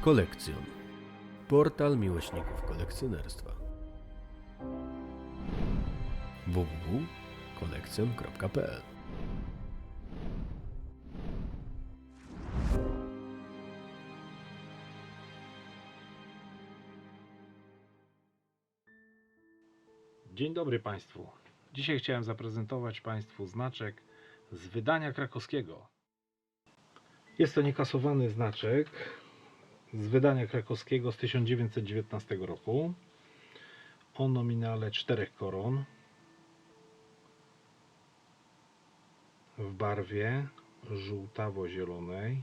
Kolekcjon. Portal miłośników kolekcjonerstwa. www.kolekcjon.pl Dzień dobry Państwu. Dzisiaj chciałem zaprezentować Państwu znaczek z wydania krakowskiego. Jest to niekasowany znaczek z wydania krakowskiego z 1919 roku o nominale czterech koron w barwie żółtawo-zielonej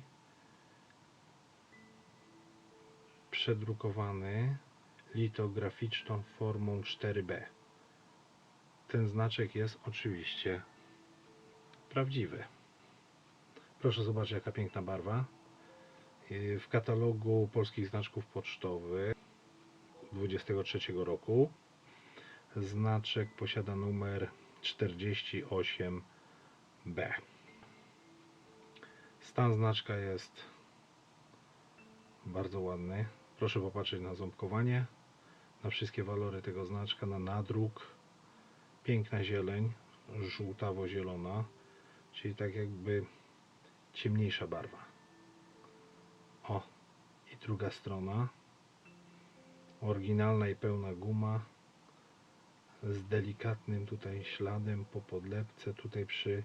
przedrukowany litograficzną formą 4B ten znaczek jest oczywiście prawdziwy. Proszę zobaczyć, jaka piękna barwa. Yy, W katalogu polskich znaczków pocztowych 23 roku znaczek posiada numer 48B. Stan znaczka jest bardzo ładny. Proszę popatrzeć na ząbkowanie, na wszystkie walory tego znaczka, na nadruk piękna zieleń, żółtawo-zielona, czyli tak jakby ciemniejsza barwa. O, i druga strona. Oryginalna i pełna guma z delikatnym tutaj śladem po podlepce, tutaj przy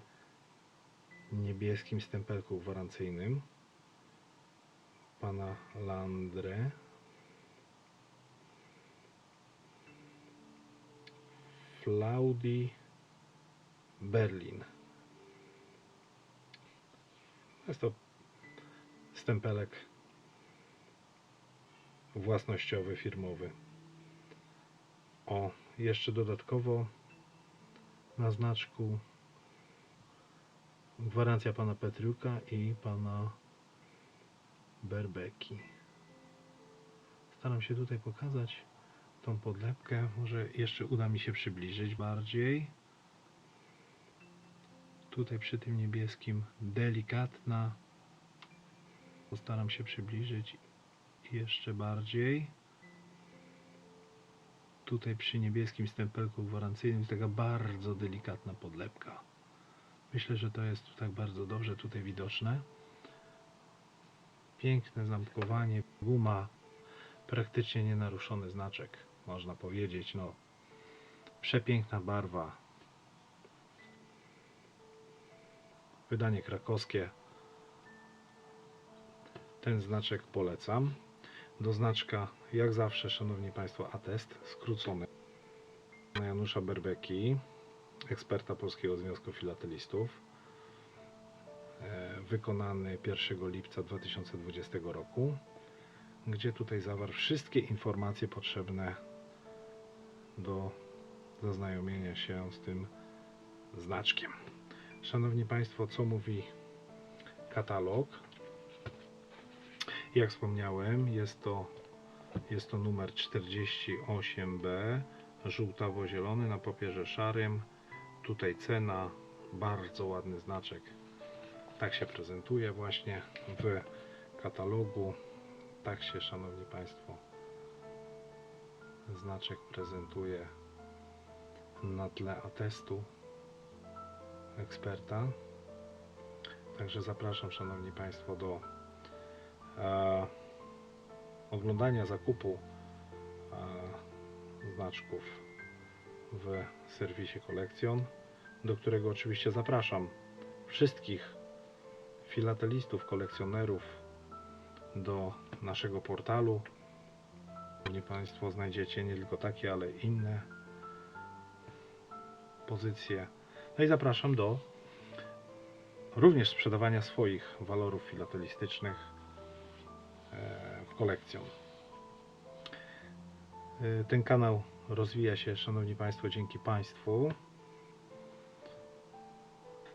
niebieskim stempelku gwarancyjnym pana Landre. Flaudi Berlin. Jest to stempelek własnościowy, firmowy. O, jeszcze dodatkowo na znaczku gwarancja pana Petruka i pana Berbeki. Staram się tutaj pokazać tą podlepkę. Może jeszcze uda mi się przybliżyć bardziej. Tutaj przy tym niebieskim delikatna. Postaram się przybliżyć jeszcze bardziej. Tutaj przy niebieskim stempelku gwarancyjnym jest taka bardzo delikatna podlepka. Myślę, że to jest tak bardzo dobrze tutaj widoczne. Piękne zamkowanie, guma, praktycznie nienaruszony znaczek, można powiedzieć. No, przepiękna barwa. Wydanie krakowskie. Ten znaczek polecam. Do znaczka, jak zawsze, szanowni państwo, atest skrócony na Janusza Berbeki, eksperta Polskiego Związku Filatelistów, e, wykonany 1 lipca 2020 roku gdzie tutaj zawarł wszystkie informacje potrzebne do zaznajomienia się z tym znaczkiem. Szanowni Państwo, co mówi katalog? Jak wspomniałem, jest to, jest to numer 48B, żółtawo-zielony na papierze szarym. Tutaj cena, bardzo ładny znaczek. Tak się prezentuje właśnie w katalogu tak się, szanowni państwo, znaczek prezentuje na tle atestu eksperta. Także zapraszam, szanowni państwo, do e, oglądania zakupu e, znaczków w serwisie Kolekcjon, do którego oczywiście zapraszam wszystkich filatelistów, kolekcjonerów, do naszego portalu. Szanowni Państwo, znajdziecie nie tylko takie, ale inne pozycje. No i zapraszam do również sprzedawania swoich walorów filatelistycznych w kolekcją. E, Ten kanał rozwija się, Szanowni Państwo, dzięki Państwu.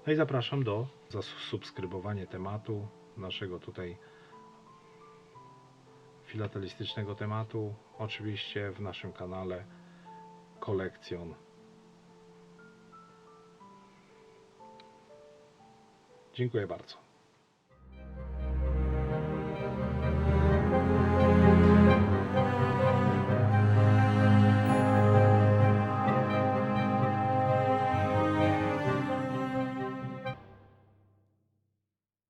No i zapraszam do zasubskrybowania tematu naszego tutaj filatelistycznego tematu, oczywiście w naszym kanale Kolekcjon. Dziękuję bardzo.